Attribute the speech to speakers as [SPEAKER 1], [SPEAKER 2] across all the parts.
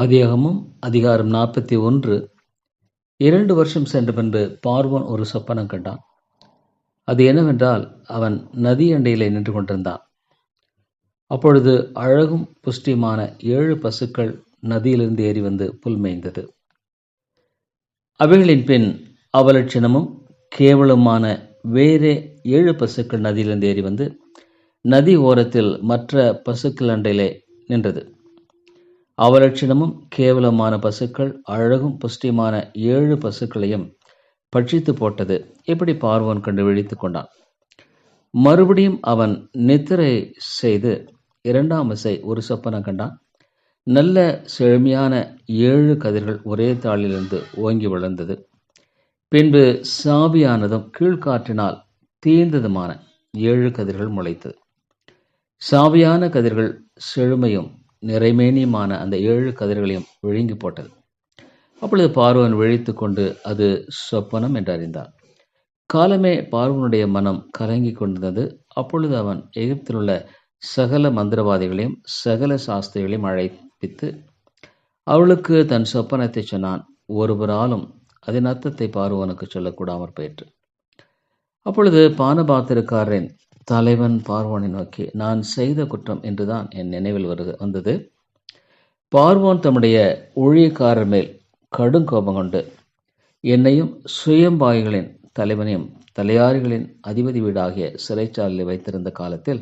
[SPEAKER 1] ஆதியாகமும் அதிகாரம் நாற்பத்தி ஒன்று. இரண்டு வருஷம் சென்ற பின்பு பார்வோன் ஒரு சொப்பனம் கண்டான். அது என்னவென்றால் அவன் நதி அண்டையிலே நின்று கொண்டிருந்தான். அப்பொழுது அழகும் புஷ்டியுமான ஏழு பசுக்கள் நதியிலிருந்து ஏறி வந்து புல் மேய்ந்தது. அவைகளின் பின் அவலட்சணமும் கேவலமான வேறே ஏழு பசுக்கள் நதியிலிருந்து ஏறி வந்து நதி ஓரத்தில் மற்ற பசுக்கள் அண்டையிலே நின்றது. அவலட்சணமும் கேவலமான பசுக்கள் அழகும் புஷ்டியுமான ஏழு பசுக்களையும் பட்சித்து போட்டது. இப்படி பார்வோன் கண்டு விழித்துக் கொண்டான். மறுபடியும் அவன் நித்திரை செய்து இரண்டாம் இசை ஒரு சொப்பனம் கண்டான். நல்ல செழுமையான ஏழு கதிர்கள் ஒரே தாளிலிருந்து ஓங்கி வளர்ந்தது. பின்பு சாவியானதும் கீழ்காற்றினால் தீர்ந்ததுமான ஏழு கதிர்கள் முளைத்தது. சாவியான கதிர்கள் செழுமையும் நிறைமேனியுமான அந்த ஏழு கதிர்களையும் விழுங்கி போட்டது. அப்பொழுது பார்வன் விழித்து கொண்டு அது சொப்பனம் என்று அறிந்தான். காலமே பார்வனுடைய மனம் கலங்கி கொண்டிருந்தது. அப்பொழுது அவன் எகிப்தில் உள்ள சகல மந்திரவாதிகளையும் சகல சாஸ்திரிகளையும் அழைப்பித்து அவளுக்கு தன் சொப்பனத்தை சொன்னான். ஒருவராலும் அதன் அர்த்தத்தை பார்வனுக்கு சொல்லக்கூடாமற் போயிற்று. அப்பொழுது பானபாத்திரக்காரரின் தலைவன் பார்வோனை நோக்கி நான் செய்த குற்றம் என்றுதான் என் நினைவில் வருது. வந்தது. பார்வோன் தம்முடைய ஊழியக்காரர் மேல் கடும் கோபம் கொண்டு என்னையும் சுயம்பாய்களின் தலைவனையும் தலையாரிகளின் அதிபதி வீடாகிய சிறைச்சாலையில் வைத்திருந்த காலத்தில்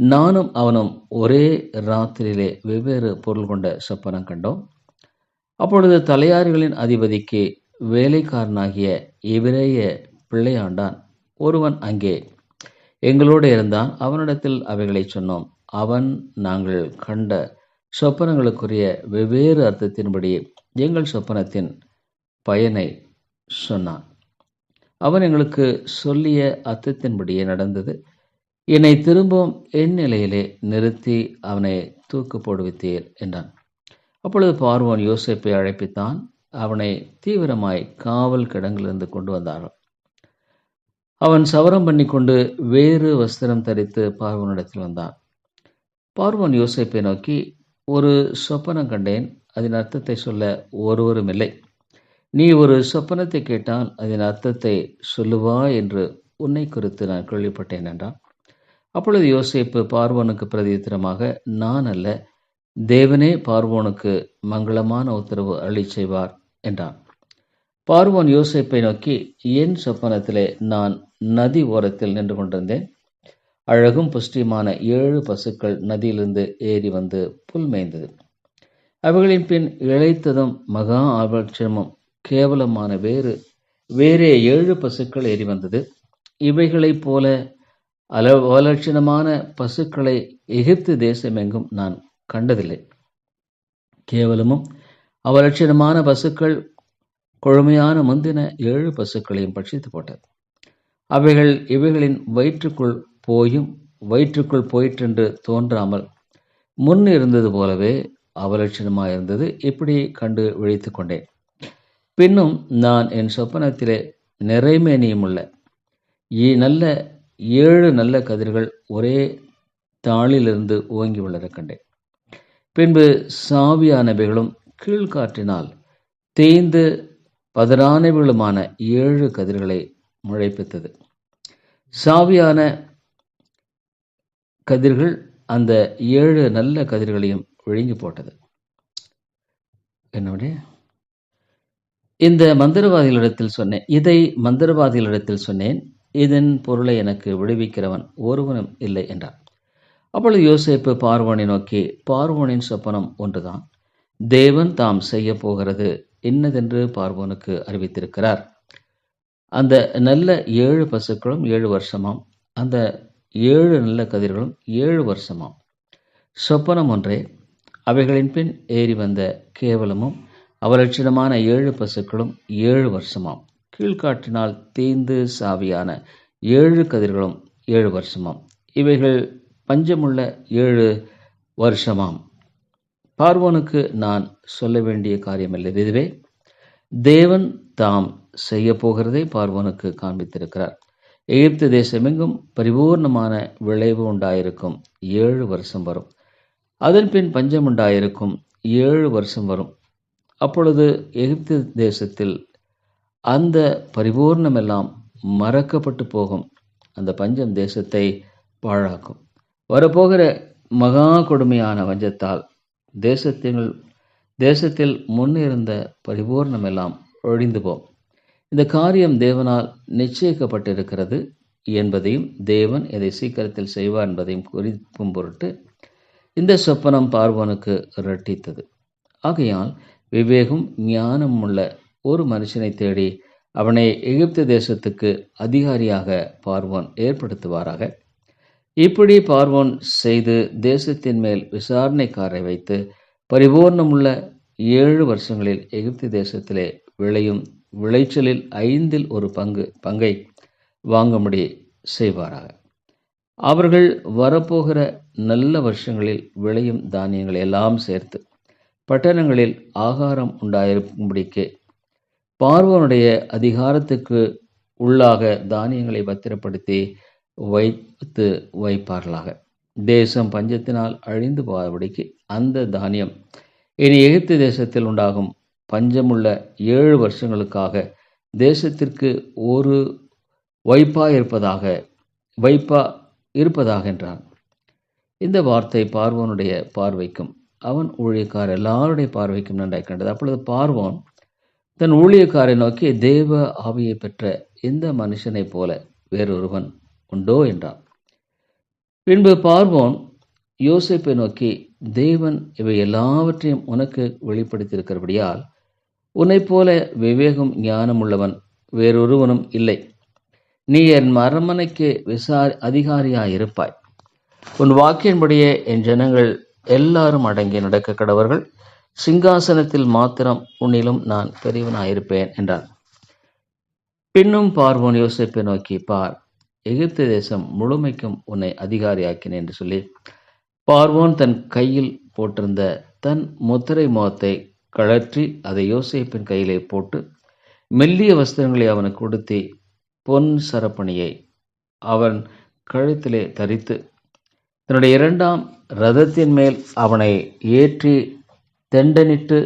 [SPEAKER 1] நானும் அவனும் ஒரே ராத்திரியிலே வெவ்வேறு பொருள் கொண்ட சொப்பனம் கண்டோம். அப்பொழுது தலையாரிகளின் அதிபதிக்கு வேலைக்காரனாகிய இவரேய பிள்ளையாண்டான். ஒருவன் அங்கே எங்களோடு இருந்தான். அவனிடத்தில் அவைகளை சொன்னோம். அவன் நாங்கள் கண்ட சொப்பனங்களுக்குரிய வெவ்வேறு அர்த்தத்தின்படி எங்கள் சொப்பனத்தின் பயனை சொன்னான். அவன் எங்களுக்கு சொல்லிய அர்த்தத்தின்படியே நடந்தது. என்னை திரும்பவும் என் நிலையிலே நிறுத்தி அவனை தூக்கு போடுவித்தீர் என்றான். அப்பொழுது பார்வோன் யோசிப்பை அழைப்பித்தான். அவனை தீவிரமாய் காவல் கிடங்கிலிருந்து கொண்டு வந்தார்கள். அவன் சவரம் பண்ணி கொண்டு வேறு வஸ்திரம் தரித்து பார்வனிடத்தில் வந்தான். பார்வன் யோசிப்பை நோக்கி ஒரு சொப்பனம் கண்டேன் அதன் அர்த்தத்தை சொல்ல ஒருவரும் இல்லை. நீ ஒரு சொப்பனத்தை கேட்டால் அதன் அர்த்தத்தை சொல்லுவா என்று உன்னை குறித்து நான் கேள்விப்பட்டேன் என்றான். அப்பொழுது யோசிப்பு பார்வனுக்கு பிரதித்திரமாக நான் அல்ல தேவனே பார்வோனுக்கு மங்களமான உத்தரவு அள்ளி செய்வார் என்றான். பார்வோன் யோசிப்பை நோக்கி என் சொப்பனத்திலே நான் நதி ஓரத்தில் நின்று கொண்டிருந்தேன்? அழகும் புஷ்டியுமான ஏழு பசுக்கள் நதியிலிருந்து ஏறி வந்து புல் மேய்ந்தது. அவைகளின் பின் இழைத்ததும் மகா ஆபட்சமும். கேவலமான வேறு வேறே ஏழு பசுக்கள் ஏறி வந்தது. இவைகளைப் போல அல அவலட்சணமான பசுக்களை எகிப்து தேசமெங்கும் நான் கண்டதில்லை. கேவலமும் அவலட்சணமான பசுக்கள் கொழுமையான முந்தின ஏழு பசுக்களையும் பட்சித்து போட்டது. அவைகள் இவைகளின் வயிற்றுக்குள் போயும் வயிற்றுக்குள் போயிற்றென்று தோன்றாமல் முன் இருந்தது போலவே அவலட்சணமாக இருந்தது இப்படி கண்டு விழித்து கொண்டேன். பின்னும் நான் என் சொப்பனத்திலே நிறைமேனியும் உள்ள நல்ல ஏழு நல்ல கதிர்கள் ஒரே தாளிலிருந்து ஓங்கி வளர கண்டேன். பின்பு சாவியானவைகளும் கீழ்காற்றினால் தேய்ந்து பதறானவைகளுமான ஏழு கதிர்களை முளைப்பித்தது. சாவியான கதிர்கள் அந்த ஏழு நல்ல கதிர்களையும் விழுங்கி போட்டது. என்னுடைய? இந்த மந்திரவாதிகளிடத்தில் சொன்னேன் இதை மந்திரவாதிகளிடத்தில் சொன்னேன் இதன் பொருளை எனக்கு விடுவிக்கிறவன் ஒருவனும் இல்லை என்றான் அப்பொழுது யோசேப்பு பார்வோனை நோக்கி பார்வோனின் சொப்பனம் ஒன்றுதான் தேவன் தாம் செய்ய போகிறது இன்னதென்று பார்வோனுக்கு அறிவித்திருக்கிறார். அந்த நல்ல ஏழு பசுக்களும் ஏழு வருஷமாம். அந்த ஏழு நல்ல கதிர்களும் ஏழு வருஷமாம். சொப்பனம் ஒன்றே. அவைகளின் பின் ஏறி வந்த கேவலமும் அவலட்சணமான ஏழு பசுக்களும் ஏழு வருஷமாம். கீழ்காற்றினால் தீந்து சாவியான ஏழு கதிர்களும் ஏழு வருஷமாம். இவைகள் பஞ்சமுள்ள ஏழு வருஷமாம். பார்வோனுக்கு நான் சொல்ல வேண்டிய காரியமில்லை இதுவே தேவன் தாம் செய்ய போகிறதை பார்வோனுக்கு காண்பித்திருக்கிறார். எகிப்து தேசமெங்கும் பரிபூர்ணமான விளைவு உண்டாயிருக்கும். ஏழு வருஷம் வரும். அதன் பின் பஞ்சம் உண்டாயிருக்கும். ஏழு வருஷம் வரும். அப்பொழுது எகிப்து தேசத்தில் அந்த பரிபூர்ணமெல்லாம் மறக்கப்பட்டு போகும். அந்த பஞ்சம் தேசத்தை பாழாக்கும். வரப்போகிற மகா கொடுமையான வஞ்சத்தால் தேசத்தில் தேசத்தில் முன்னிருந்த பரிபூர்ணமெல்லாம் ஒழிந்து போம் இந்த காரியம் தேவனால் நிச்சயிக்கப்பட்டிருக்கிறது என்பதையும் தேவன் இதை சீக்கிரத்தில் செய்வார் என்பதையும் குறிக்கும் பொருட்டு இந்த சொப்பனம் பார்வனுக்கு இரட்டித்தது. ஆகையால் விவேகம் ஞானம் உள்ள ஒரு மனுஷனை தேடி அவனை எகிப்து தேசத்துக்கு அதிகாரியாக பார்வோன் ஏற்படுத்துவாராக. இப்படி பார்வோன் செய்து தேசத்தின் மேல் விசாரணைக்காரை வைத்து பரிபூர்ணமுள்ள ஏழு வருஷங்களில் எகிப்து தேசத்திலே விளையும் விளைச்சலில் ஐந்தில் ஒரு பங்கு பங்கை வாங்கும்படி செய்வாராக. அவர்கள் வரப்போகிற நல்ல வருஷங்களில் விளையும் தானியங்களை எல்லாம் சேர்த்து பட்டணங்களில் ஆகாரம் உண்டாயிருக்கும்படிக்கு பார்வனுடைய அதிகாரத்துக்கு உள்ளாக தானியங்களை பத்திரப்படுத்தி வைத்து வைப்பார்களாக. தேசம் பஞ்சத்தினால் அழிந்து போகாதபடிக்கு அந்த தானியம் இனி எகிப்து தேசத்தில் உண்டாகும் பஞ்சமுள்ள ஏழு வருஷங்களுக்காக தேசத்திற்கு ஒரு வைப்பா இருப்பதாக வைப்பா இருப்பதாக என்றான். இந்த வார்த்தை பார்வோனுடைய பார்வைக்கும் அவன் ஊழியக்கார் எல்லாருடைய பார்வைக்கும் நன்றாய் கண்டது. அப்பொழுது பார்வோன் தன் ஊழியக்காரை நோக்கி தேவ ஆவியை பெற்ற இந்த மனுஷனைப் போல வேறொருவன் உண்டோ என்றான் பின்பு பார்வோன் யோசிப்பை நோக்கி தேவன் இவை எல்லாவற்றையும் உனக்கு வெளிப்படுத்தியிருக்கிறபடியால் உன்னைப் போல விவேகம் ஞானம் உள்ளவன் வேறொருவனும் இல்லை. நீ என் மரமனைக்கு விசாரி அதிகாரியாயிருப்பாய். உன் வாக்கின்படியே என் ஜனங்கள் எல்லாரும் அடங்கி நடக்க கடவர்கள் சிங்காசனத்தில் மாத்திரம் உன்னிலும் நான் பெரியவனாயிருப்பேன் என்றான் பின்னும் பார்வோன் யோசிப்பை நோக்கி பார் எகிப்து தேசம் முழுமைக்கும் உன்னை அதிகாரியாக்கினேன் என்று சொல்லி பார்வோன் தன் கையில் போட்டிருந்த தன் முத்திரை முகத்தை கழற்றி அதை யோசிப்பின் கையிலே போட்டு மெல்லிய வஸ்திரங்களை அவனுக்கு கொடுத்தி பொன் சரப்பணியை அவன் கழுத்திலே தரித்து தன்னுடைய இரண்டாம் ரதத்தின் மேல் அவனை ஏற்றி தெண்டனிட்டு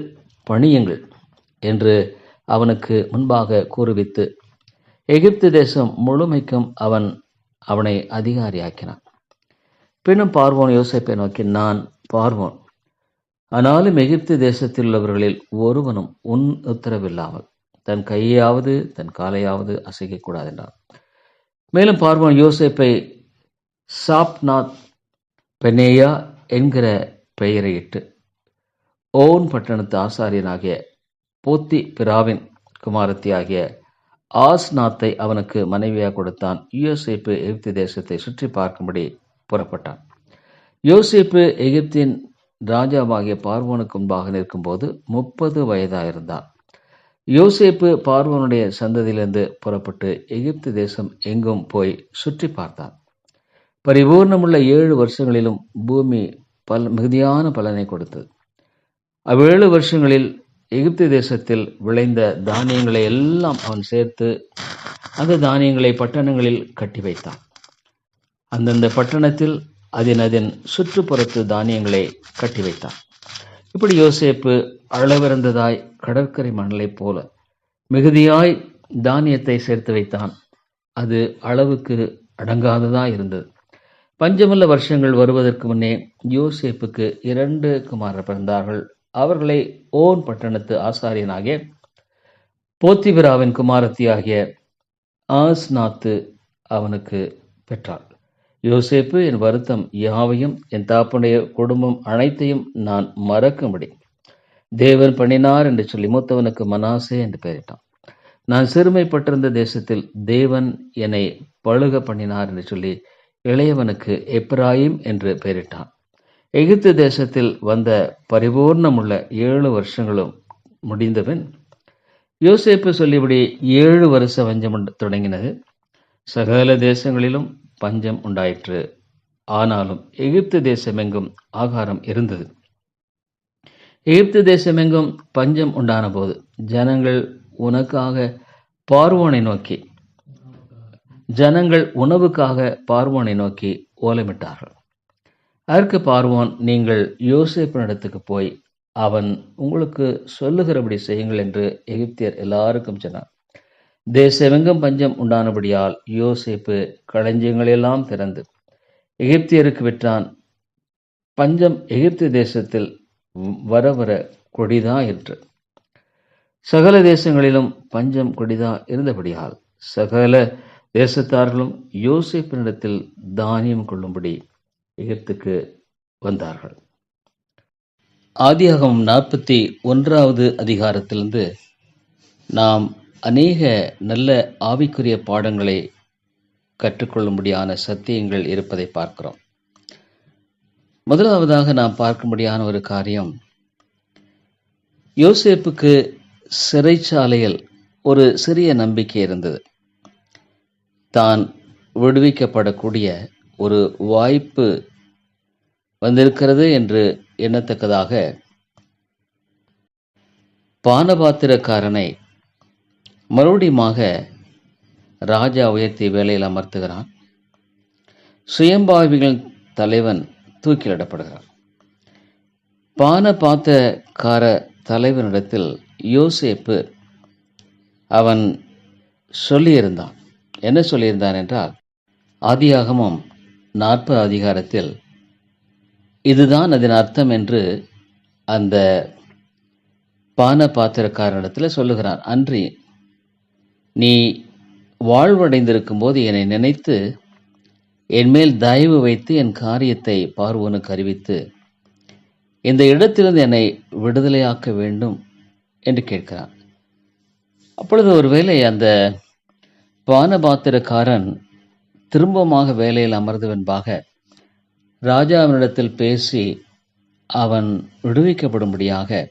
[SPEAKER 1] பணியுங்கள் என்று அவனுக்கு முன்பாக கூறுவித்து எகிப்து தேசம் முழுமைக்கும் அவன் அவனை அதிகாரியாக்கினான். பின்னும் பார்வோன் யோசிப்பை நோக்கி நான் பார்வோன் ஆனாலும் எகிப்து தேசத்தில் உள்ளவர்களில் ஒருவனும் உன் உத்தரவில்லாமல் தன் கையாவது தன் காலையாவது அசைக்கக்கூடாது என்றான். மேலும் பார்வோன் யோசேப்பை சாப்நாத் பெனேயா என்கிற பெயரையிட்டு ஓன் பட்டணத்து ஆசாரியனாகிய போத்தி பிராவின் குமாரத்தி ஆகிய ஆஸ்நாத்தை அவனுக்கு மனைவியாக கொடுத்தான். யோசேப்பு எகிப்து தேசத்தை சுற்றி பார்க்கும்படி புறப்பட்டான். யோசேப்பு எகிப்தின் ராஜாவாகிய பார்வோனுக்கு முன்பாக நிற்கும்போது முப்பது வயதாயிருந்தான். யோசேப்பு பார்வோனுடைய சந்ததியிலிருந்து புறப்பட்டு எகிப்து தேசம் எங்கும் போய் சுற்றி பார்த்தான். பரிபூர்ணமுள்ள ஏழு வருஷங்களிலும் பூமி பல் மிகுதியான பலனை கொடுத்தது. அவ்வேழு வருஷங்களில் எகிப்து தேசத்தில் விளைந்த தானியங்களை எல்லாம் அவன் சேர்த்து அந்த தானியங்களை பட்டணங்களில் கட்டி வைத்தான். அந்தந்த பட்டணத்தில் அதன் அதன் சுற்றுப்புறத்து தானியங்களை கட்டி வைத்தான். இப்படி யோசேப்பு அளவிறந்ததாய் கடற்கரை மணலைப் போல மிகுதியாய் தானியத்தை சேர்த்து வைத்தான். அது அளவுக்கு அடங்காததாக இருந்தது. பஞ்சமுள்ள வருஷங்கள் வருவதற்கு முன்னே யோசேப்புக்கு இரண்டு குமாரர் பிறந்தார்கள். அவர்களை ஓன் பட்டணத்து ஆசாரியனாகிய போத்திபிராவின் குமாரத்தியாகிய ஆஸ்நாத்து அவனுக்கு பெற்றாள். யோசேப்பு என் வருத்தம் யாவையும் என் தாப்பனுடைய குடும்பம் அனைத்தையும் நான் மறக்கும்படி தேவன் பண்ணினார் என்று சொல்லி மூத்தவனுக்கு மனாசே என்று பெயரிட்டான். நான் சிறுமைப்பட்டிருந்த தேசத்தில் தேவன் என்னை பழுக பண்ணினார் என்று சொல்லி இளையவனுக்கு எப்ராயிம் என்று பெயரிட்டான். எகிப்து தேசத்தில் வந்த பரிபூர்ணமுள்ள ஏழு வருஷங்களும் முடிந்தபின் யோசேப்பு சொல்லிபடி ஏழு வருஷ வஞ்சம் தொடங்கினது. சகல தேசங்களிலும் பஞ்சம் உண்டாயிற்று. ஆனாலும் எகிப்து தேசமெங்கும் ஆகாரம் இருந்தது. எகிப்து தேசமெங்கும் பஞ்சம் உண்டான போது ஜனங்கள் உனக்காக பார்வோனை நோக்கி ஜனங்கள் உணவுக்காக பார்வோனை நோக்கி ஓலமிட்டார்கள். அதற்கு பார்வோன் நீங்கள் யோசிப்பினிடத்துக்கு போய் அவன் உங்களுக்கு சொல்லுகிறபடி செய்யுங்கள் என்று எகிப்தியர் எல்லாருக்கும் சொன்னார். தேசமெங்கும் பஞ்சம் உண்டானபடியால் யோசிப்பு களஞ்சியங்களெல்லாம் திறந்து எகிப்தியருக்கு விற்றான். பஞ்சம் எகிப்து தேசத்தில் வர வர கொடிதா என்று. சகல தேசங்களிலும் பஞ்சம் கொடிதா இருந்தபடியால் சகல தேசத்தார்களும் யோசிப்பினிடத்தில் தானியம் கொள்ளும்படி எகிப்துக்கு வந்தார்கள். ஆதியாகம் நாற்பத்தி ஒன்றாவது அதிகாரத்திலிருந்து நாம் அநேக நல்ல ஆவிக்குரிய பாடங்களை கற்றுக்கொள்ளும்படியான சத்தியங்கள் இருப்பதை பார்க்கிறோம். முதலாவதாக நாம் பார்க்கும்படியான ஒரு காரியம் யோசேப்புக்கு சிறைச்சாலையில் ஒரு சிறிய நம்பிக்கை இருந்தது. தான் விடுவிக்கப்படக்கூடிய ஒரு வாய்ப்பு வந்திருக்கிறது என்று எண்ணத்தக்கதாக. பானபாத்திரக்காரனை மறுபடியுமாக ராஜா உயர்த்தி வேலையில் அமர்த்துகிறான். சுயம்பாவிகளின் தலைவன் தூக்கிலிடப்படுகிறான். பானபாத்திரக்கார தலைவனிடத்தில் யோசேப்பு அவன் சொல்லியிருந்தான். என்ன சொல்லியிருந்தான் என்றால் ஆதியாகமும் நாற்பது அதிகாரத்தில் இதுதான் அதன் அர்த்தம் என்று அந்த பான பாத்திரக்காரனிடத்தில் சொல்லுகிறான் அன்றி நீ வாழ்வடைந்திருக்கும் போது என்னை நினைத்து என்மேல் தயவு வைத்து என் காரியத்தை பார்வோனுக்கு அறிவித்து இந்த இடத்திலிருந்து என்னை விடுதலையாக்க வேண்டும் என்று கேட்கிறான். அப்பொழுது ஒருவேளை அந்த பானபாத்திரக்காரன் திரும்பமாக வேலையில் அமர்ந்தவன்பாக ராஜாவினிடத்தில் பேசி அவன் விடுவிக்கப்படும்படியாக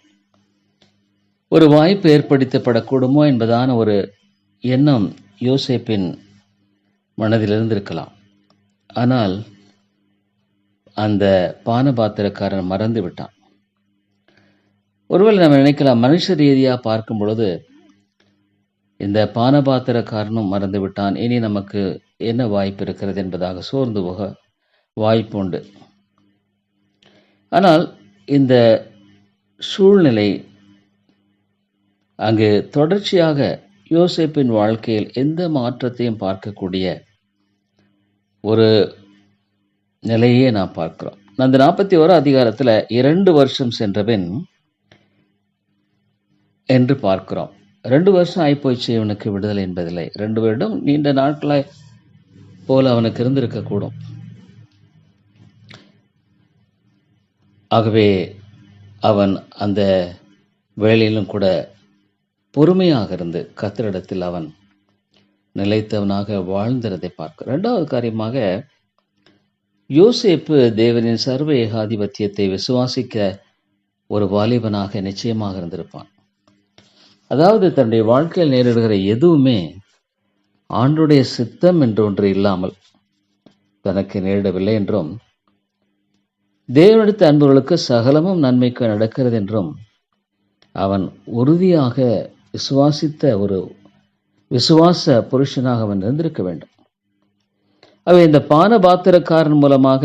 [SPEAKER 1] ஒரு வாய்ப்பு ஏற்படுத்தப்படக்கூடுமோ என்பதான ஒரு எண்ணம் யோசேப்பின் மனதில் இருந்திருக்கலாம். ஆனால் அந்த பானபாத்திரக்காரன் மறந்து விட்டான். ஒருவேளை நம்ம நினைக்கலாம் மனுஷ ரீதியாக பார்க்கும் பொழுது இந்த பானபாத்திரக்காரனும் மறந்து விட்டான் இனி நமக்கு என்ன வாய்ப்பு இருக்கிறது என்பதாக சோர்ந்து போக வாய்ப்பு உண்டு ஆனால் இந்த சூழ்நிலை அங்கு தொடர்ச்சியாக யோசேப்பின் வாழ்க்கையில் எந்த மாற்றத்தையும் பார்க்கக்கூடிய ஒரு நிலையே நாம் பார்க்கிறோம். அந்த நாற்பத்தி ஒரு அதிகாரத்தில் இரண்டு வருஷம் சென்றபின் என்று பார்க்கிறோம். ரெண்டு வருஷம் ஆயிப்போச்சு இவனுக்கு விடுதலை என்பதில்லை. ரெண்டு வருடம் நீண்ட நாட்களை போல அவனுக்கு இருந்திருக்கக்கூடும் ஆகவே அவன் அந்த வேலையிலும் கூட பொறுமையாக இருந்து கத்திரிடத்தில் அவன் நிலைத்தவனாக வாழ்ந்திருதை பார்க்க. ரெண்டாவது காரியமாக யோசேப்பு தேவனின் சர்வ ஏகாதிபத்தியத்தை விசுவாசிக்க ஒரு வாலிபனாக நிச்சயமாக இருந்திருப்பான். அதாவது தன்னுடைய வாழ்க்கையில் நேரிடுகிற எதுவுமே ஆண்டுடைய சித்தம் என்று ஒன்று இல்லாமல் தனக்கு நேரிடவில்லை என்றும் தேவனிடத்த அன்பர்களுக்கு சகலமும் நன்மைக்கு நடக்கிறது என்றும் அவன் உறுதியாக விசுவாசித்த ஒரு விசுவாச புருஷனாக அவன் இருந்திருக்க வேண்டும். அவை இந்த பானபாத்திரக்காரன் மூலமாக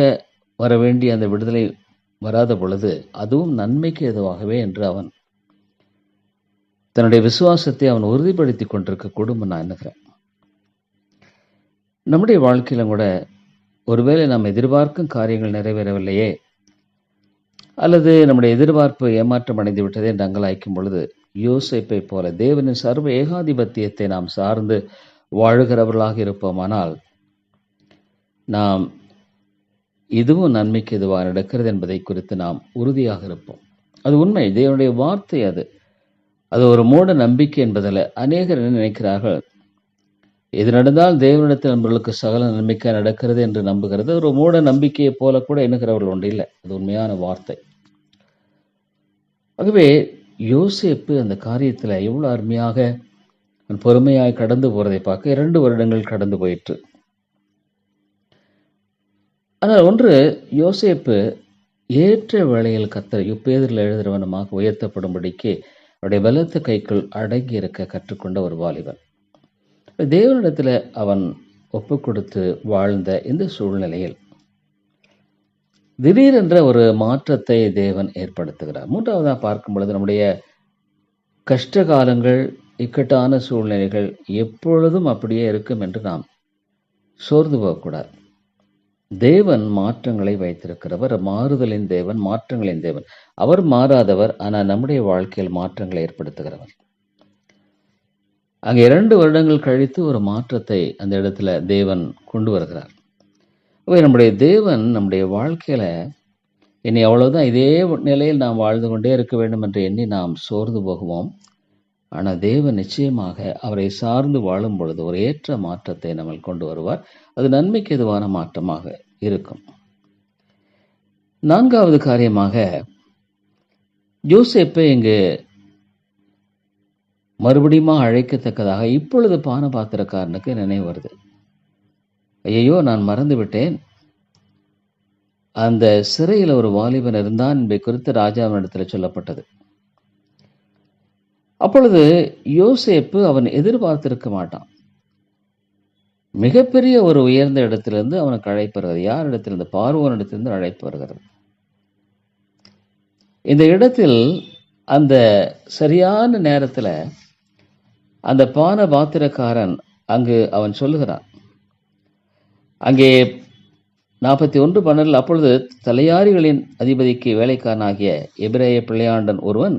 [SPEAKER 1] வர வேண்டிய அந்த விடுதலை வராத பொழுது அதுவும் நன்மைக்கு எதுவாகவே என்று அவன் தன்னுடைய விசுவாசத்தை அவன் உறுதிப்படுத்தி கொண்டிருக்க கூடும் நான் எண்ணுகிறேன். நம்முடைய வாழ்க்கையிலும் கூட ஒருவேளை நாம் எதிர்பார்க்கும் காரியங்கள் நிறைவேறவில்லையே அல்லது நம்முடைய எதிர்பார்ப்பு ஏமாற்றம் அடைந்து விட்டதே நங்களாய்க்கும் பொழுது யோசிப்பை போல தேவனின் சர்வ ஏகாதிபத்தியத்தை நாம் சார்ந்து வாழுகிறவர்களாக இருப்போமானால் நாம் இதுவும் நன்மைக்கு எதுவாக நடக்கிறது என்பதை குறித்து நாம் உறுதியாக இருப்போம். அது உண்மை. தேவனுடைய வார்த்தை அது. அது ஒரு மூட நம்பிக்கை என்பதில் அநேகர் என்ன நினைக்கிறார்கள்? இது நடந்தால் தேவனிடத்தில் நம்மளுக்கு சகல நம்பிக்கை நடக்கிறது என்று நம்புகிறது. ஒரு மூட நம்பிக்கையை போல கூட எண்ணுகிறவர்கள் ஒன்று இல்லை. அது உண்மையான வார்த்தை. ஆகவே யோசிப்பு அந்த காரியத்தில் எவ்வளோ அருமையாக பொறுமையாய் கடந்து போறதை பார்க்க இரண்டு வருடங்கள் கடந்து போயிற்று. ஆனால் ஒன்று யோசேப்பு ஏற்ற வேளையில் கத்தர் இப்பேதில் எழுதுறவனமாக உயர்த்தப்படும்படிக்கு அவருடைய பலத்த கைக்குள் அடங்கி இருக்க கற்றுக்கொண்ட ஒரு வாலிபன். தேவனிடத்தில் அவன் ஒப்பு கொடுத்து வாழ்ந்த இந்த சூழ்நிலையில் திடீரென்ற ஒரு மாற்றத்தை தேவன் ஏற்படுத்துகிறார். மூன்றாவதாக பார்க்கும் பொழுது நம்முடைய கஷ்ட காலங்கள் இக்கட்டான சூழ்நிலைகள் எப்பொழுதும் அப்படியே இருக்கும் என்று நாம் சோர்ந்து போகக்கூடாது. தேவன் மாற்றங்களை வைத்திருக்கிறவர் மாறுதலின் தேவன் மாற்றங்களின் தேவன். அவர் மாறாதவர் ஆனால் நம்முடைய வாழ்க்கையில் மாற்றங்களை ஏற்படுத்துகிறவர். அங்கே இரண்டு வருடங்கள் கழித்து ஒரு மாற்றத்தை அந்த இடத்துல தேவன் கொண்டு வருகிறார். நம்முடைய தேவன் நம்முடைய வாழ்க்கையில இனி அவ்வளவுதான். இதே நிலையில் நாம் வாழ்ந்து கொண்டே இருக்க வேண்டும் என்று எண்ணி நாம் சோர்ந்து போகுவோம். ஆனால் தேவன் நிச்சயமாக அவரை சார்ந்து வாழும் பொழுது ஒரு ஏற்ற மாற்றத்தை நம்ம கொண்டு வருவார். அது நன்மைக்கு எதுவான மாற்றமாக இருக்கும். நான்காவது காரியமாக யோசேப்பை இங்கு மறுபடியும் அழைக்கத்தக்கதாக இப்பொழுது பான பாத்திரக்காரனுக்கு நினைவு வருது. ஐயோ நான் மறந்து விட்டேன் அந்த சிறையில் ஒரு வாலிபன் இருந்தான் என்பதை குறித்து ராஜாவினிடத்தில் சொல்லப்பட்டது. அப்பொழுது யோசேப்பு அவன் எதிர்பார்த்திருக்க மாட்டான். மிகப்பெரிய ஒரு உயர்ந்த இடத்திலிருந்து அவனுக்கு அழைப்பு வருகிறது யார் இடத்திலிருந்து பார்வோனிடத்திலிருந்து அழைப்பு வருகிறது இந்த இடத்தில் அந்த சரியான நேரத்துல அந்த பான பாத்திரக்காரன் அங்கு அவன் சொல்லுகிறான். அங்கே நாற்பத்தி ஒன்று பன்னெண்டில் அப்பொழுது தலையாரிகளின் அதிபதிக்கு வேலைக்காரனாகிய எபிரேய பிள்ளையாண்டன் ஒருவன்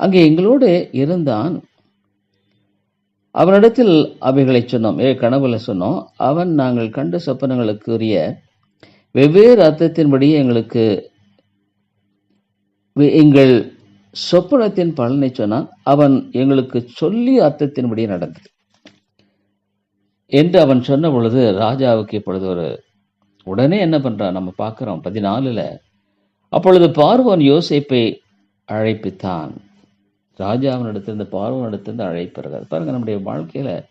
[SPEAKER 1] அங்கே எங்களோடு இருந்தான். அவனிடத்தில் அவைகளை சொன்னோம். ஏ கனவுல சொன்னோம். அவன் நாங்கள் கண்ட சொப்பனங்களுக்குரிய வெவ்வேறு அர்த்தத்தின்படி எங்களுக்கு எங்கள் சொப்பனத்தின் பலனை சொன்னான். அவன் எங்களுக்கு சொல்லி அர்த்தத்தின்படி நடந்தது. என்று அவன் சொன்ன பொழுது ராஜாவுக்கு இப்பொழுது ஒரு உடனே என்ன பண்றான்? நம்ம பார்க்கிறோம் பதினாலுல. அப்பொழுது பார்வன் யோசிப்பை அழைப்பித்தான். ராஜாவினிடத்திலிருந்து பார்வோனிடத்திலிருந்து அழைப்பிருக்காது பாருங்க நம்முடைய வாழ்க்கையில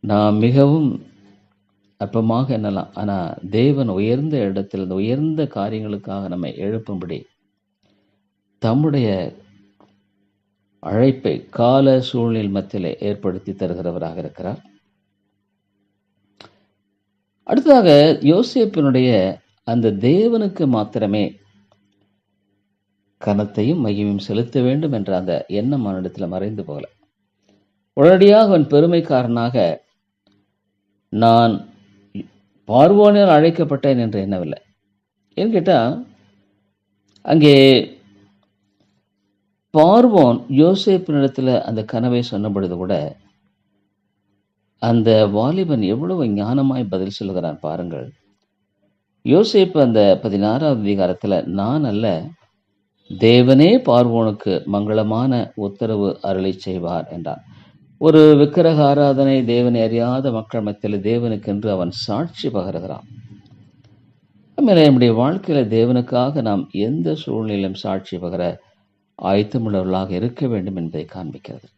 [SPEAKER 1] நான் மிகவும் அற்பமாக என்னலாம் ஆனால் தேவன் உயர்ந்த இடத்திலிருந்து உயர்ந்த காரியங்களுக்காக நம்மை எழுப்பும்படி தம்முடைய அழைப்பை கால சூழ்நிலை மத்தியிலே ஏற்படுத்தி தருகிறவராக இருக்கிறார். அடுத்ததாக யோசேப்பினுடைய அந்த தேவனுக்கு மாத்திரமே கனத்தையும் மையமும் செலுத்த வேண்டும் என்ற அந்த எண்ணம் அவனிடத்தில் மறைந்து போகல. உடனடியாக அவன் பெருமைக்காரனாக நான் பார்வோனியால் அழைக்கப்பட்டேன் என்று எண்ணவில்லை. ஏன்னு கேட்டால் அங்கே பார்வோன் யோசேப்பினிடத்தில் அந்த கனவை சொன்னபொழுது கூட அந்த வாலிபன் எவ்வளவு ஞானமாய் பதில் சொல்லுகிறான் பாருங்கள். யோசேப்பு அந்த பதினாறாவது அதிகாரத்தில் நான் அல்ல தேவனே பார்வோனுக்கு மங்களமான உத்தரவு அருளை செய்வார் என்றார். ஒரு விக்கிரக ஆராதனை தேவனை அறியாத மக்கள் மத்தியில் தேவனுக்கென்று அவன் சாட்சி பகருகிறான். மேலே நம்முடைய வாழ்க்கையில தேவனுக்காக நாம் எந்த சூழ்நிலையிலும் சாட்சி பகர ஆயத்தமுள்ளவர்களாக இருக்க வேண்டும் என்பதை காண்பிக்கிறது.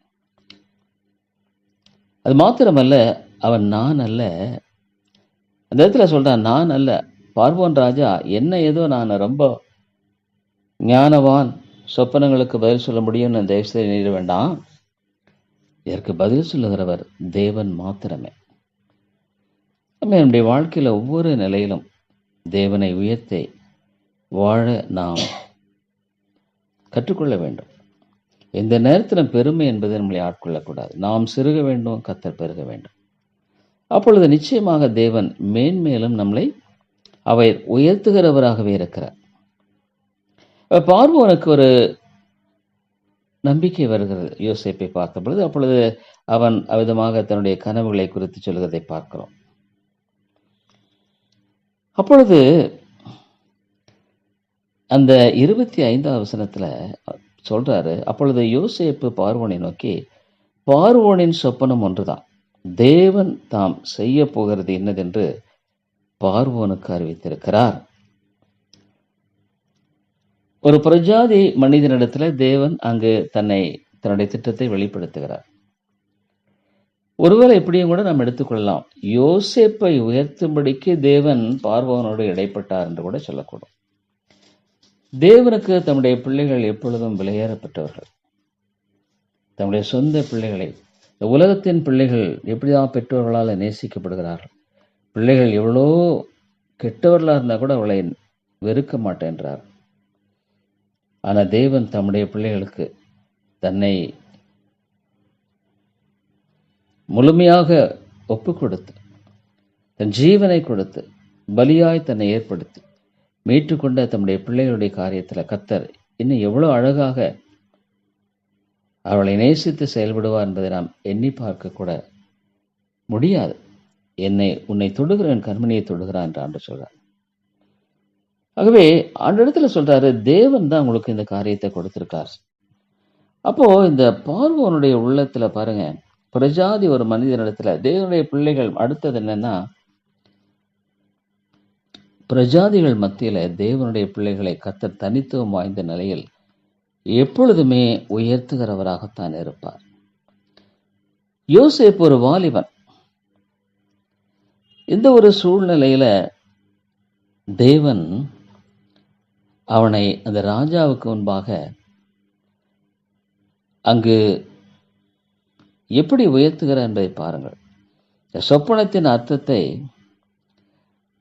[SPEAKER 1] அது மாத்திரமல்ல அவன் நான் அல்ல. அந்த இடத்துல சொல்றான் நான் அல்ல. பார்வோன் ராஜா என்ன ஏதோ நான் ரொம்ப ஞானவான் சொப்பனங்களுக்கு பதில் சொல்ல முடியும்னு தயவு செய்து வேண்டாம். இதற்கு பதில் சொல்லுகிறவர் தேவன் மாத்திரமே. நம்ம நம்முடைய வாழ்க்கையில் ஒவ்வொரு நிலையிலும் தேவனை உயர்த்தி வாழ நாம் கற்றுக்கொள்ள வேண்டும். எந்த நேரத்தில் பெருமை என்பதை நம்மளை ஆட்கொள்ளக்கூடாது. நாம் சிறுக வேண்டும் கத்தர் பெருக வேண்டும். அப்பொழுது நிச்சயமாக தேவன் மேன்மேலும் நம்மளை அவர் உயர்த்துகிறவராகவே இருக்கிறார். பார்வோனுக்கு ஒரு நம்பிக்கை வருகிறது. யோசேப்பை பார்த்த பொழுது அப்பொழுது அவன் அவ்விதமாக தன்னுடைய கனவுகளை குறித்து சொல்கிறதை பார்க்கிறோம். அப்பொழுது அந்த இருபத்தி ஐந்தாவது வசனத்தில் சொல்றாரு அப்பொழுது யோசேப்பு பார்வோனை நோக்கி பார்வோனின் சொப்பனம் ஒன்றுதான். தேவன் தாம் செய்ய போகிறது என்னதென்று பார்வோனுக்கு அறிவித்திருக்கிறார். ஒரு பிரஜாதி மனிதனிடத்துல தேவன் அங்கு தன்னை தன்னுடைய திட்டத்தை வெளிப்படுத்துகிறார். ஒருவேளை இப்படியும் கூட நாம் எடுத்துக்கொள்ளலாம். யோசேப்பை உயர்த்தும்படிக்கு தேவன் பார்வோனோடு இடைப்பட்டார் என்று கூட சொல்லக்கூடும். தேவனுக்கு தம்முடைய பிள்ளைகள் எப்பொழுதும் விலையேறப்பட்டவர்கள். தம்முடைய சொந்த பிள்ளைகளை இந்த உலகத்தின் பிள்ளைகள் எப்படிதான் பெற்றோர்களால் நேசிக்கப்படுகிறார்கள்? பிள்ளைகள் எவ்வளோ கெட்டவர்களாக இருந்தால் கூட அவளை வெறுக்க மாட்டேன்றார். ஆனால் தேவன் தம்முடைய பிள்ளைகளுக்கு தன்னை முழுமையாக ஒப்பு கொடுத்து தன் ஜீவனை கொடுத்து பலியாய் தன்னை ஏற்படுத்தி மீட்டுக்கொண்ட தம்முடைய பிள்ளைகளுடைய காரியத்தில் கத்தர் இன்னும் எவ்வளோ அழகாக அவளை நேசித்து செயல்படுவார் என்பதை நாம் எண்ணி பார்க்க கூட முடியாது. என்னை உன்னை தொடுகிறவன் கர்மணியை தொடுகிறான் என்று ஆண்டு சொல்கிறார் ஆகவே அந்த இடத்துல சொல்றாரு தேவன் தான் உங்களுக்கு இந்த காரியத்தை கொடுத்திருக்கார். அப்போ இந்த பார்வோனுடைய உள்ளத்துல பாருங்க பிரஜாதி ஒரு மனிதனிடத்துல தேவனுடைய பிள்ளைகள் அடுத்தது என்னன்னா பிரஜாதிகள் மத்தியில தேவனுடைய பிள்ளைகளை கத்தர் தனித்துவம் வாய்ந்த நிலையில் எப்பொழுதுமே உயர்த்துகிறவராகத்தான் இருப்பார். யோசேப் ஒரு வாலிபன். இந்த ஒரு சூழ்நிலையில தேவன் அவனை அந்த ராஜாவுக்கு முன்பாக அங்கு எப்படி உயர்த்துகிறார் என்பதை பாருங்கள். இந்த சொப்பனத்தின் அர்த்தத்தை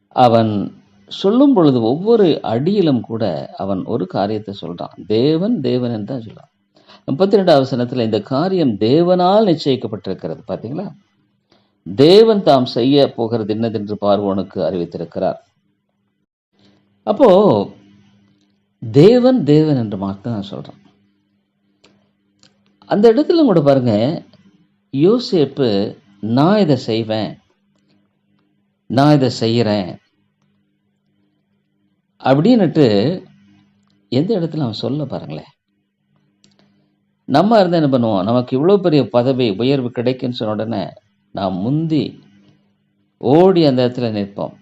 [SPEAKER 1] அவன் சொல்லும் பொழுது ஒவ்வொரு அடியிலும் கூட அவன் ஒரு காரியத்தை சொல்றான். தேவன் தேவன் என்று தான் சொல்றான். முப்பத்தி ரெண்டாவது சனத்தில் இந்த காரியம் தேவனால் நிச்சயிக்கப்பட்டிருக்கிறது. பாத்தீங்களா? தேவன் தாம் செய்ய போகிறது என்னதென்று பார்வோனுக்கு அறிவித்திருக்கிறார். அப்போ தேவன் தேவன் என்று மாத்திரம் நான் சொல்கிறேன் அந்த இடத்துல கூட பாருங்க யோசேப்பு நான் இதை செய்வேன் நான் இதை செய்கிறேன் அப்படின்னுட்டு எந்த இடத்துல அவன் சொல்ல பாருங்களேன். நம்ம இருந்தால் என்ன பண்ணுவோம்? நமக்கு இவ்வளோ பெரிய பதவி உயர்வு கிடைக்குன்னு சொன்ன உடனே நான் முந்தி ஓடி அந்த இடத்துல நிற்போம்.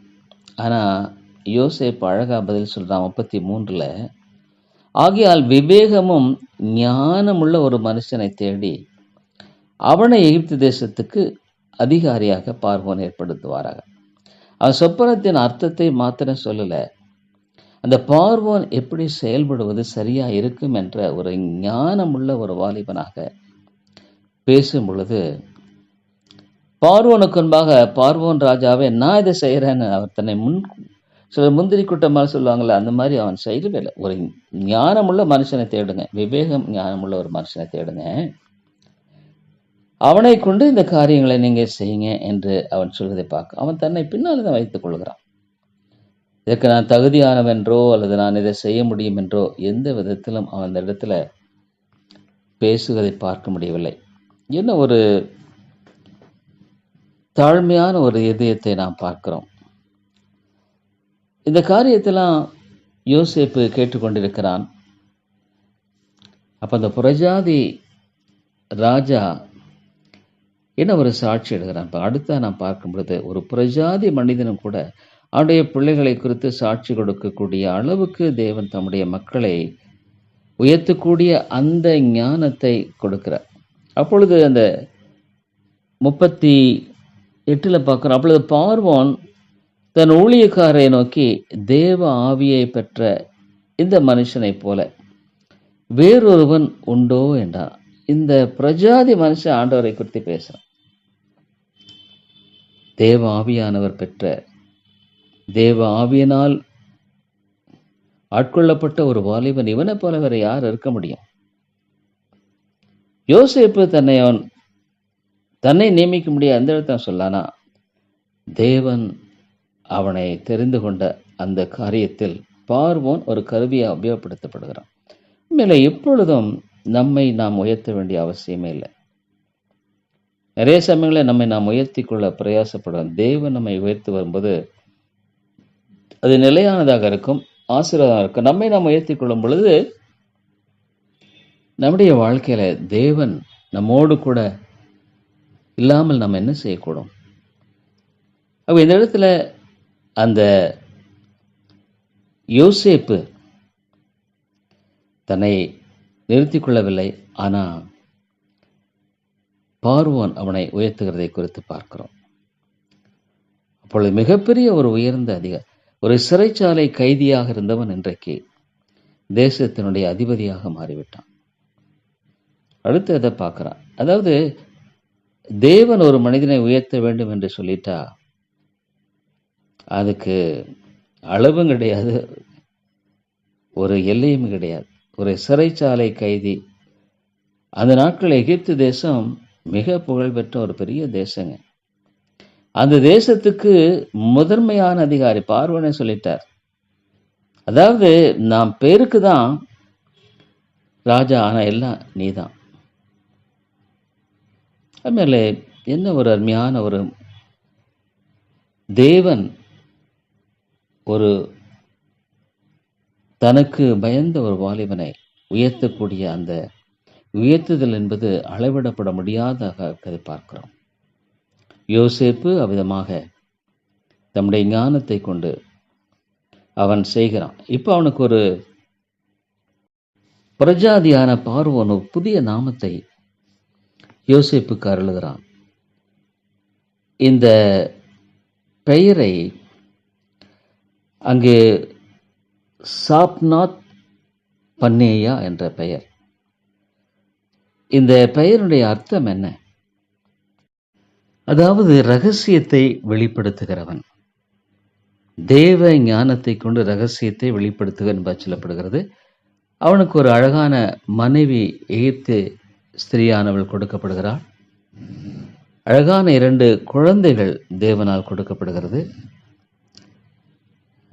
[SPEAKER 1] ஆனால் யோசேப்பு அழகா பதில் சொல்கிறான் முப்பத்தி மூன்றில் ஆகையால் விவேகமும் ஞானமுள்ள ஒரு மனுஷனை தேடி அவனை எகிப்து தேசத்துக்கு அதிகாரியாக பார்வோன் ஏற்படுத்துவாராக. அவன் சொப்பனத்தின் அர்த்தத்தை மாத்திரம் சொல்லலை. அந்த பார்வோன் எப்படி செயல்படுவது சரியா இருக்கும் என்ற ஒரு ஞானமுள்ள ஒரு வாலிபனாக பேசும் பொழுது பார்வோனுக்கு முன்பாக பார்வோன் ராஜாவே நான் இதை செய்கிறேன்னு அவர் தன்னை முன் சில முந்திரி கூட்டமாக சொல்லுவாங்கள்ல அந்த மாதிரி அவன் செய்யவே இல்லை. ஒரு ஞானமுள்ள மனுஷனை தேடுங்க. விவேகம் ஞானமுள்ள ஒரு மனுஷனை தேடுங்க. அவனை கொண்டு இந்த காரியங்களை நீங்கள் செய்யுங்க என்று அவன் சொல்வதை பார்க்க அவன் தன்னை பின்னால் தான் வைத்துக் கொள்கிறான். இதற்கு நான் தகுதியானவென்றோ அல்லது நான் இதை செய்ய முடியும் என்றோ எந்த விதத்திலும் அவன் அந்த இடத்துல பேசுவதை பார்க்க முடியவில்லை. என்ன ஒரு தாழ்மையான ஒரு இதயத்தை நாம் பார்க்கிறோம். இந்த காரியத்தெல்லாம் யோசேப்பு கேட்டுக்கொண்டிருக்கிறான். அப்போ அந்த புரஜாதி ராஜா என்ன ஒரு சாட்சி எடுக்கிறான் இப்போ அடுத்த நான் பார்க்கும் பொழுது ஒரு புரஜாதி மனிதனும் கூட அவனுடைய பிள்ளைகளை குறித்து சாட்சி கொடுக்கக்கூடிய அளவுக்கு தேவன் தம்முடைய மக்களை உயர்த்தக்கூடிய அந்த ஞானத்தை கொடுக்கிறார். அப்பொழுது அந்த முப்பத்தி எட்டில் பார்க்குறோம் அப்பொழுது பார்வோன் தன் ஊழியக்காரரை நோக்கி தேவ ஆவியை பெற்ற இந்த மனுஷனைப் போல வேறொருவன் உண்டோ? என்றான். இந்த பிரஜாதி மனுஷன் ஆண்டவரை குறித்து பேசுறான். தேவ ஆவியானவர் பெற்ற தேவ ஆவியினால் ஆட்கொள்ளப்பட்ட ஒரு வாலிபன் இவனை போல வேற யார் இருக்க முடியும்? யோசிப்பு தன்னை அவன் தன்னை நியமிக்க முடியாது அந்த இடத்த சொல்லானா தேவன் அவனை தெரிந்து கொண்ட அந்த காரியத்தில் பார்வோன் ஒரு கருவியாக உபயோகப்படுத்தப்படுகிறான். மேலே எப்பொழுதும் நம்மை நாம் உயர்த்த வேண்டிய அவசியமே இல்லை. நிறைய சமயங்களில் நம்மை நாம் உயர்த்தி கொள்ள பிரயாசப்படுறோம் தேவன் நம்மை உயர்த்தி வரும்போது அது நிலையானதாக இருக்கும் ஆசீர்வாதமாக இருக்கும். நம்மை நாம் உயர்த்தி கொள்ளும் பொழுது நம்முடைய வாழ்க்கையில தேவன் நம்மோடு கூட இல்லாமல் நம்ம என்ன செய்யக்கூடும்? அப்போ இந்த இடத்துல அந்த யோசேப்பு தன்னை நிறுத்தி கொள்ளவில்லை. ஆனா பார்வோன் அவனை உயர்த்துகிறதை குறித்து பார்க்கிறோம். அப்பொழுது மிகப்பெரிய ஒரு உயர்ந்த அதிக ஒரு சிறைச்சாலை கைதியாக இருந்தவன் இன்றைக்கு தேசத்தினுடைய அதிபதியாக மாறிவிட்டான். அடுத்து அதை பார்க்கிறான்? அதாவது தேவன் ஒரு மனிதனை உயர்த்த வேண்டும் என்று சொல்லிட்டா அதுக்கு அளவும் கிடையாது ஒரு எல்லையும் கிடையாது. ஒரு சிறைச்சாலை கைதி. அந்த நாட்கள் எகிப்து தேசம் மிக புகழ்பெற்ற ஒரு பெரிய தேசங்க. அந்த தேசத்துக்கு முதன்மையான அதிகாரி பார்வனை சொல்லிட்டார். அதாவது நாம் பேருக்கு தான் ராஜா ஆனால் எல்லாம் நீதான். அதுமாதிரி என்ன ஒரு அருமையான ஒரு தேவன் ஒரு தனக்கு பயந்த ஒரு வாலிபனை உயர்த்தக்கூடிய அந்த உயர்த்துதல் என்பது அளவிடப்பட முடியாததை பார்க்கிறோம். யோசேப்பு அவ்விதமாக தம்முடைய ஞானத்தை கொண்டு அவன் செய்கிறான். இப்போ அவனுக்கு ஒரு பிரஜாதியான பார்வோன் ஒரு புதிய நாமத்தை யோசேப்புக்கு அருளுகிறான். இந்த பெயரை அங்கே சாப்நாத் பன்னேயா என்ற பெயர். இந்த பெயருடைய அர்த்தம் என்ன? அதாவது ரகசியத்தை வெளிப்படுத்துகிறவன். தேவ ஞானத்தை கொண்டு ரகசியத்தை வெளிப்படுத்துக என்பது சொல்லப்படுகிறது. அவனுக்கு ஒரு அழகான மனைவி எகித்து ஸ்திரீயானவள் கொடுக்கப்படுகிறாள். அழகான இரண்டு குழந்தைகள் தேவனால் கொடுக்கப்படுகிறது.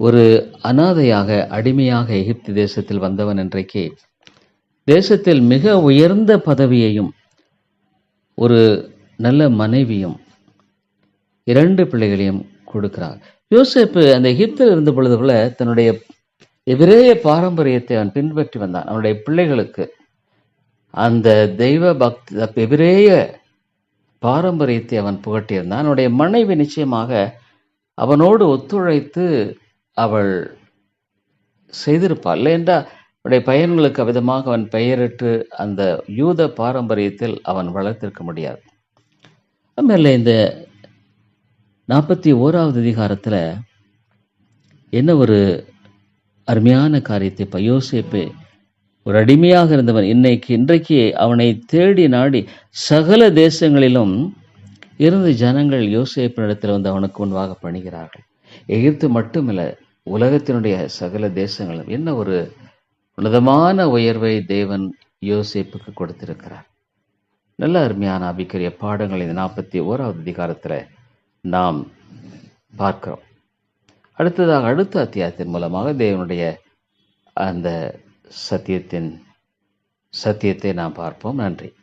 [SPEAKER 1] ஒரு அனாதையாக அடிமையாக எகிப்து தேசத்தில் வந்தவன் இன்றைக்கு தேசத்தில் மிக உயர்ந்த பதவியையும் ஒரு நல்ல மனைவியும் இரண்டு பிள்ளைகளையும் கொடுக்கிறார். யோசிப்பு அந்த எகிப்தில் இருந்த பொழுது போல தன்னுடைய எபிரேய பாரம்பரியத்தை அவன் பின்பற்றி வந்தான். அவனுடைய பிள்ளைகளுக்கு அந்த தெய்வ பக்தி எபிரேய பாரம்பரியத்தை அவன் புகட்டியிருந்தான். அவனுடைய மனைவி நிச்சயமாக அவனோடு ஒத்துழைத்து அவள் செய்திருப்பாள். இல்லையென்றா அவனுடைய பையன்களுக்கு விதமாக அவன் பெயரிட்டு அந்த யூத பாரம்பரியத்தில் அவன் வளர்த்திருக்க முடியாது. மேல இந்த நாற்பத்தி ஓராவது அதிகாரத்தில் என்ன ஒரு அருமையான காரியத்தை இப்போ யோசேப்பு ஒரு அடிமையாக இருந்தவன் இன்னைக்கு இன்றைக்கு அவனை தேடி நாடி சகல தேசங்களிலும் இருந்து ஜனங்கள் யோசேப்பினிடத்தில் வந்து அவனுக்கு முன்பாக பணிகிறார்கள். எகிப்து மட்டுமில்ல உலகத்தினுடைய சகல தேசங்களும் என்ன ஒரு உன்னதமான உயர்வை தேவன் யோசிப்புக்கு கொடுத்திருக்கிறார். நல்ல அருமையான அபிக்கரிய பாடங்கள் இந்த நாற்பத்தி ஓராவது அதிகாரத்தில் நாம் பார்க்கிறோம். அடுத்ததாக அடுத்த அத்தியாயத்தின் மூலமாக தேவனுடைய அந்த சத்தியத்தின் சத்தியத்தை நாம் பார்ப்போம். நன்றி.